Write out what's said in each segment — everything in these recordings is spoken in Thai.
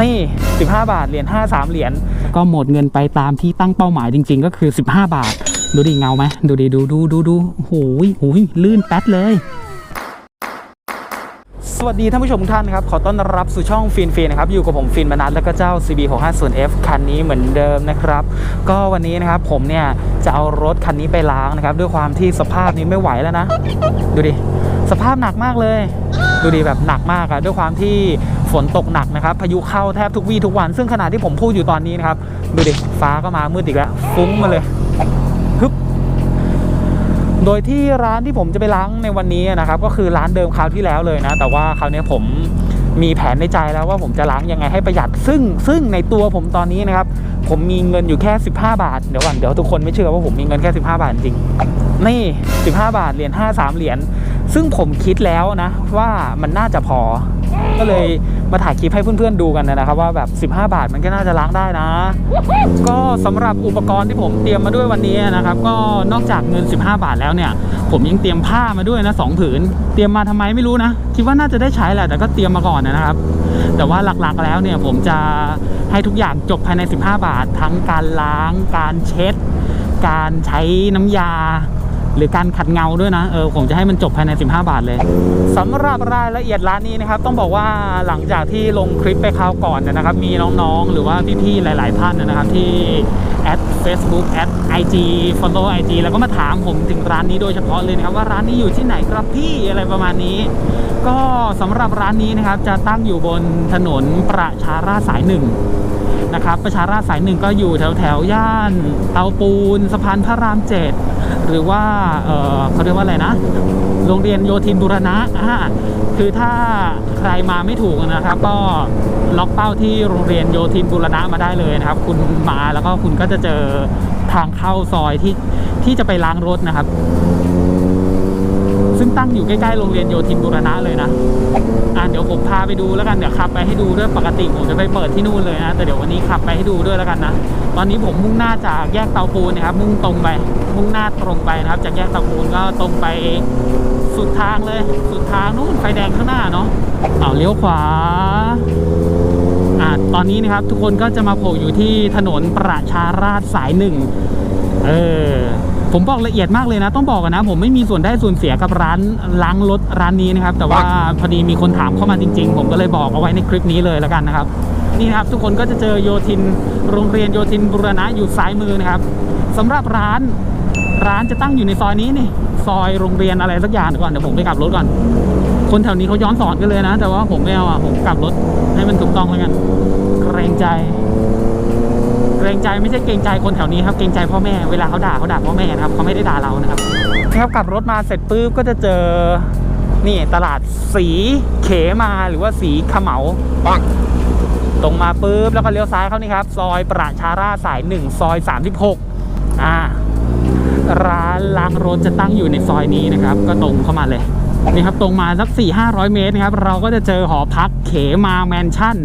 นี่15 บาทเหรียญ5 3เหรียญก็หมดเงินไปตามที่ตั้งเป้าหมายจริง ๆ ก็คือ 15 บาท ดูดิเงาไหมดูดิดูดูดูดูโอ้โหโอ้โหลื่นแป๊ดเลยสวัสดีท่านผู้ชมทุกท่านนะครับ ขอต้อนรับสู่ช่องฟินฟินนะครับ อยู่กับผมฟินมนัสแล้วก็เจ้า CB 6 5 0 F คันนี้เหมือนเดิมนะครับ ก็วันนี้นะครับผมเนี่ย จะเอารถคันนี้ไปล้างนะครับ ด้วยความที่สภาพนี้ไม่ไหวแล้วนะ ดูดิ สภาพหนักมากเลย ดูดิแบบหนักมากอะด้วยความที่ฝนตกหนักนะครับ พายุเข้าแทบทุกวี่ทุกวัน ซึ่งขณะที่ผมพูดอยู่ตอนนี้นะครับ ดูดิ ฟ้าก็มามืดอีกแล้ว ฟุ้งมาเลยฮึบโดยที่ร้านที่ผมจะไปล้างในวันนี้นะครับ ก็คือร้านเดิมคราวที่แล้วเลยนะ แต่ว่าคราวนี้ผมมีแผนในใจแล้วว่าผมจะล้างยังไงให้ประหยัด ซึ่งซึ่งในตัวผมตอนนี้นะครับ ผมมีเงินอยู่แค่ 15 บาท เดี๋ยวก่อนเดี๋ยวทุกคนไม่เชื่อว่าผมมีเงินแค่ 15 บาทจริง นี่ 15 บาท เหรียญ5 3 เหรียญ ซึ่งผมคิดแล้วนะว่ามันน่าจะพอ ก็เลยมาถ่ายคลิปให้เพื่อนๆดูกันนะครับ ว่าแบบ 15 บาทมันก็น่าจะล้างได้นะ ก็สำหรับอุปกรณ์ที่ผมเตรียมมาด้วยวันนี้นะครับ ก็นอกจากเงิน 15 บาทแล้วเนี่ย ผมยังเตรียมผ้ามาด้วยนะสองผืน เตรียมมาทำไมไม่รู้นะ คิดว่าน่าจะได้ใช้แหละแต่ก็เตรียมมาก่อนนะครับ แต่ว่าหลักๆแล้วเนี่ยผมจะให้ทุกอย่างจบภายใน 15 บาท ทั้งการล้าง การเช็ด การใช้น้ำยา หรือการขัดเงาด้วยนะเออผมจะให้มันจบภายใน 15 บาทเลยสำหรับรายละเอียดร้านนี้นะครับ ต้องบอกว่าหลังจากที่ลงคลิปไปคราวก่อนเนี่ยนะครับ มีน้องๆ หรือว่าพี่ๆหลาย ๆ ท่านนะครับที่แอด Facebook แอด IG follow IG แล้วก็มาถามผมถึงร้านนี้โดยเฉพาะเลยนะครับ ว่าร้านนี้อยู่ที่ไหนครับพี่อะไรประมาณนี้ ก็สำหรับร้านนี้นะครับ จะตั้งอยู่บนถนนประชาราสายหนึ่งนะครับ ประชาราสายหนึ่งก็อยู่แถวแถวๆย่านเตาปูน สะพานพระรามเจ็ด หรือว่าเออเขาเรียกว่าอะไรนะ โรงเรียนโยธินบุรณะอ่าคือถ้าใครมาไม่ถูกนะครับ ก็ล็อกเป้าที่โรงเรียนโยธินบุรณะมาได้เลยนะครับ คุณมาแล้วก็คุณก็จะเจอทางเข้าซอยที่ที่จะไปล้างรถนะครับ ซึ่งตั้งอยู่ใกล้ๆโรงเรียนโยธินบุรณะเลยนะอะเดี๋ยวผมพาไปดูแล้วกันเดี๋ยวขับไปให้ดูด้วยปกติผมจะไปเปิดที่นู่นเลยนะแต่เดี๋ยววันนี้ขับไปให้ดูด้วยแล้วกันนะตอนนี้ผมมุ่งหน้าจากแยกเตาปูนนะครับ มุ่งตรงไป มุ่งหน้าตรงไปนะครับ จากแยกเตาปูนก็ตรงไปสุดทางเลย สุดทางนู้นไฟแดงข้างหน้าเนาะเอาเลี้ยวขวาอะตอนนี้นะครับทุกคนก็จะมาโผล่อยู่ที่ถนนประชาราษฎร์สายหนึ่งเออ ผมบอกละเอียดมากเลยนะ ต้องบอกกันนะ ผมไม่มีส่วนได้ส่วนเสียกับร้านล้างรถร้านนี้นะครับ แต่ว่าพอดีมีคนถามเข้ามาจริง ๆ ผมก็เลยบอกเอาไว้ในคลิปนี้เลยแล้วกันนะครับ นี่นะครับทุกคนก็จะเจอโยธินโรงเรียนโยธินบุรณะอยู่ซ้ายมือนะครับสำหรับร้านร้านจะตั้งอยู่ในซอยนี้นี่ซอยโรงเรียนอะไรสักอย่างเดี๋ยวก่อนเดี๋ยวผมไปกลับรถก่อน คนแถวนี้เขาย้อนสอนกันเลยนะ แต่ว่าผมไม่เอาอะผมกลับรถให้มันถูกต้องแล้วกันเกรงใจ เกรงใจไม่ใช่เกรงใจคนแถวนี้ครับเกรงใจพ่อแม่เวลาเขาด่าเขาด่าพ่อแม่นะครับเขาไม่ได้ด่าเรานะครับนะครับกลับรถมาเสร็จปุ๊บก็จะเจอนี่ตลาดสีเขมาหรือว่าสีขมเหมาปังตรงมาปุ๊บแล้วก็เลี้ยวซ้ายเขานี่ครับ ซอยประชาราสายหนึ่งซอย 36อ่าร้านล้างรถจะตั้งอยู่ในซอยนี้นะครับ ก็ตรงเข้ามาเลยนี่ครับตรงมาสัก 4 5 0 0 เมตรนะครับ เราก็จะเจอหอพักเขมาแมนชั่น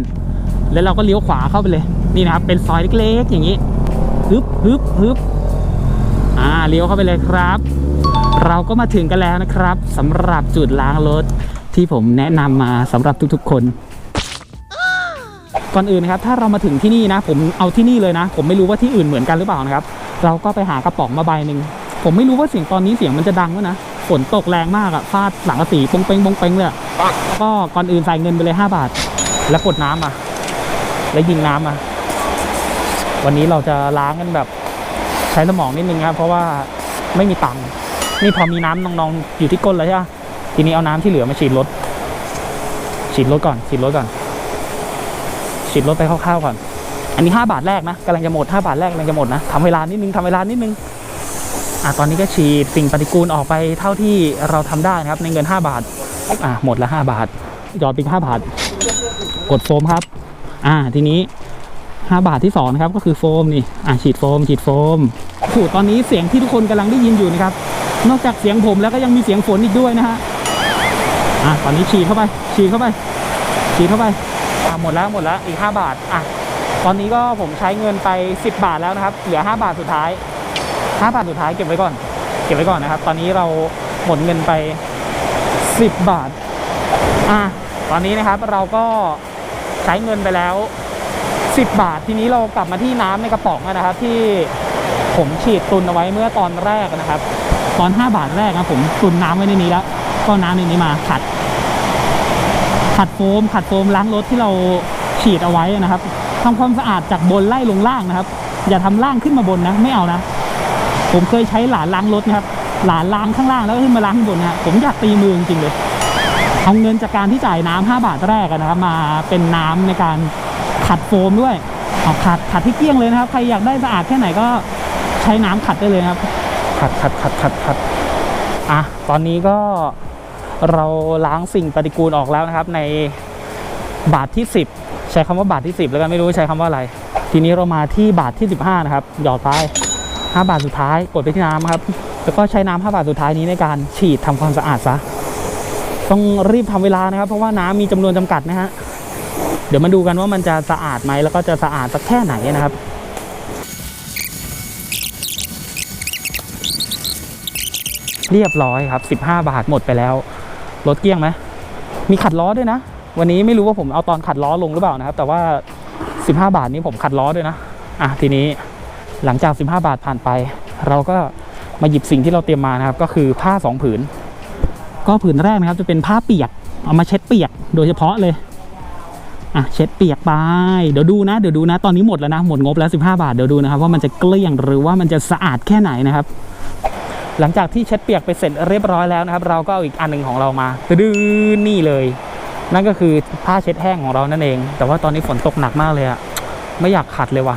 แล้วเราก็เลี้ยวขวาเข้าไปเลย นี่นะครับเป็นซอยเล็กๆอย่างนี้ฮึบฮึบฮึบอ่าเลี้ยวเข้าไปเลยครับ เราก็มาถึงกันแล้วนะครับสำหรับจุดล้างรถที่ผมแนะนำมาสำหรับทุกๆคน ก่อนอื่นนะครับ ถ้าเรามาถึงที่นี่นะ ผมเอาที่นี่เลยนะ ผมไม่รู้ว่าที่อื่นเหมือนกันหรือเปล่านะครับ เราก็ไปหากระป๋องมาใบหนึ่งผมไม่รู้ว่าเสียงตอนนี้เสียงมันจะดังวะนะฝนตกแรงมากอะฟาดหลังกระสีปงเปงปงเปงเลยแล้วก็ก่อนอื่นใส่เงินไปเลย 5 บาท แล้วกดน้ำอะแล้วยิงน้ำมา วันนี้เราจะล้างกันแบบใช้สมองนิดนึงครับ เพราะว่าไม่มีตังค์นี่พอมีน้ำนองๆอยู่ที่ก้นแล้วใช่ไหมทีนี้เอาน้ำที่เหลือมาฉีดรถ ฉีดรถก่อน ฉีดรถก่อน ฉีดรถไปคร่าวๆก่อน อันนี้ห้าบาทแรกนะกำลังจะหมดห้าบาทแรกกำลังจะหมดนะทำเวลานิดนึงทำเวลานิดนึงอะตอนนี้ก็ฉีดสิ่งปฏิกูลออกไปเท่าที่เราทำได้นะครับ ในเงินห้าบาทอะหมดละห้าบาทหยอดไปห้าบาท กดโฟมครับ อ่าทีนี้ 5 บาทที่2นะครับก็คือโฟมนี่อ่าฉีดโฟมฉีดโฟมโอ้ตอนนี้เสียงที่ทุกคนกำลังได้ยินอยู่นะครับ นอกจากเสียงผมแล้วก็ยังมีเสียงฝนอีกด้วยนะฮะอ่าตอนนี้ฉีดเข้าไป ฉีดเข้าไป ฉีดเข้าไปอ่าหมดแล้วหมดแล้วอีก 5 บาทอะตอนนี้ก็ผมใช้เงินไป 10 บาทแล้วนะครับ เหลือ 5 บาทสุดท้าย 5 บาทสุดท้ายเก็บไว้ก่อน เก็บไว้ก่อนนะครับ ตอนนี้เราหมดเงินไป 10 บาทอะตอนนี้นะครับเราก็ใช้เงินไปแล้ว 10 บาท ทีนี้เรากลับมาที่น้ำในกระป๋องนะครับ ที่ผมฉีดตุนเอาไว้เมื่อตอนแรกนะครับ ตอน 5 บาทแรกนะผมตุนน้ำไว้ในนี้แล้ว ก็น้ำในนี้มาขัด ขัดโฟมขัดโฟมล้างรถที่เราฉีดเอาไว้นะครับทำความสะอาดจากบนไล่ลงล่างนะครับ อย่าทำล่างขึ้นมาบนนะ ไม่เอานะ ผมเคยใช้หลานล้างรถนะครับ หลานล้างข้างล่างแล้วขึ้นมาล้างข้างบนนะผมอยากตีมือจริงเลยเอาเงินจากการที่จ่ายน้ำ5บาทแรกนะครับ มาเป็นน้ำในการ ขัดโฟมด้วยเอาขัดขัดที่เกลี้ยงเลยนะครับ ใครอยากได้สะอาดแค่ไหนก็ใช้น้ำขัดได้เลยครับ ขัดขัดขัดขัดขัดอะตอนนี้ก็เราล้างสิ่งปฏิกูลออกแล้วนะครับ ในบาทที่ 10 ใช้คำว่าบาทที่ 10 แล้วกันไม่รู้ใช้คำว่าอะไร ทีนี้เรามาที่บาทที่ 15 นะครับ หยอดไป5บาทสุดท้ายกดไปที่น้ำครับ แล้วก็ใช้น้ำ5บาทสุดท้ายนี้ในการฉีดทำความสะอาดซะต้องรีบทำเวลานะครับ เพราะว่าน้ำมีจำนวนจำกัดนะฮะ เดี๋ยวมาดูกันว่ามันจะสะอาดไหมแล้วก็จะสะอาดสักแค่ไหนนะครับเรียบร้อยครับ 15 บาทหมดไปแล้ว รถเกี้ยงไหม มีขัดล้อด้วยนะ วันนี้ไม่รู้ว่าผมเอาตอนขัดล้อลงหรือเปล่านะครับ แต่ว่า 15 บาทนี้ผมขัดล้อด้วยนะ อะทีนี้หลังจาก 15 บาทผ่านไป เราก็มาหยิบสิ่งที่เราเตรียมมานะครับ ก็คือผ้าสองผืน ก็ผืนแรกนะครับจะเป็นผ้าเปียก เอามาเช็ดเปียก โดยเฉพาะเลย อะเช็ดเปียกไป เดี๋ยวดูนะ เดี๋ยวดูนะ ตอนนี้หมดแล้วนะ หมดงบแล้ว 15 บาท เดี๋ยวดูนะครับ ว่ามันจะเกลี้ยงหรือว่ามันจะสะอาดแค่ไหนนะครับ หลังจากที่เช็ดเปียกไปเสร็จเรียบร้อยแล้วนะครับ เราก็เอาอีกอันหนึ่งของเรามาดื้อนี่เลย นั่นก็คือผ้าเช็ดแห้งของเรานั่นเอง แต่ว่าตอนนี้ฝนตกหนักมากเลยอะไม่อยากขัดเลยว่ะ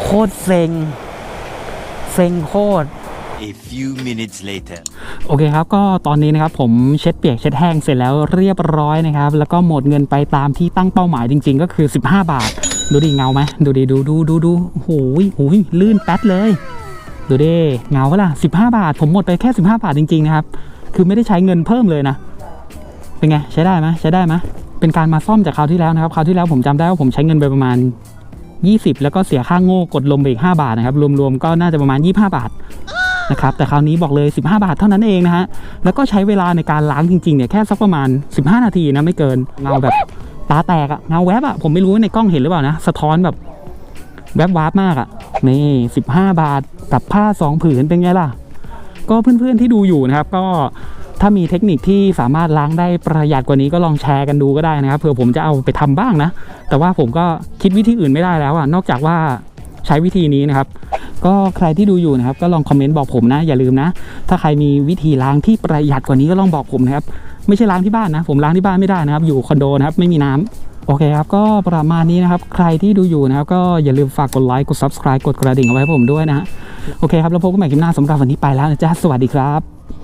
โคตรเซ็ง เซ็งโคตร A few minutes later. โอเคครับ ก็ตอนนี้นะครับผมเช็ดเปียกเช็ดแห้งเสร็จแล้วเรียบร้อยนะครับ แล้วก็หมดเงินไปตามที่ตั้งเป้าหมายจริง ๆ ก็คือ 15 บาท ดูดิเงาไหมดูดิดูดูดูดูโอ้โหโอ้ยลื่นแป๊ดเลย ดูดิเงาปล่ะ15บาท ผมหมดไปแค่ 15 บาทจริง ๆ นะครับ คือไม่ได้ใช้เงินเพิ่มเลยนะ เป็นไง ใช้ได้ไหมใช้ได้ไหมเป็นการมาซ่อมจากคราวที่แล้วนะครับคราวที่แล้วผมจำได้ว่าผมใช้เงินไปประมาณ 20 แล้วก็เสียค่าโง่กดลมไปอีก 5 บาทนะครับ รวมๆก็น่าจะประมาณ 25 บาท นะครับแต่คราวนี้บอกเลย 15 บาทเท่านั้นเองนะฮะแล้วก็ใช้เวลาในการล้างจริงๆเนี่ยแค่สักประมาณ 15 นาทีนะไม่เกินเงาแบบตาแตกอะเงาแวบอะผมไม่รู้ในกล้องเห็นหรือเปล่านะสะท้อนแบบแวบวาบมากอะนี่15 บาทกับผ้า2ผืนเป็นไงล่ะ ก็เพื่อนๆที่ดูอยู่นะครับก็ถ้ามีเทคนิคที่สามารถล้างได้ประหยัดกว่านี้ก็ลองแชร์กันดูก็ได้นะครับเผื่อผมจะเอาไปทำบ้างนะ แต่ว่าผมก็คิดวิธีอื่นไม่ได้แล้วอะนอกจากว่าใช้วิธีนี้นะครับ ก็ใครที่ดูอยู่นะครับ ก็ลองคอมเมนต์บอกผมนะ อย่าลืมนะ ถ้าใครมีวิธีล้างที่ประหยัดกว่านี้ก็ลองบอกผมนะครับ ไม่ใช่ล้างที่บ้านนะ ผมล้างที่บ้านไม่ได้นะครับ อยู่คอนโดนะครับ ไม่มีน้ำโอเคครับ ก็ประมาณนี้นะครับ ใครที่ดูอยู่นะครับ ก็อย่าลืมฝากกดไลค์ กด subscribe กดกระดิ่งเอาไว้ให้ผมด้วยนะฮะโอเคครับ แล้วพบกันใหม่คลิปหน้าสำหรับวันนี้ไปแล้วนะจ๊ะ สวัสดีครับ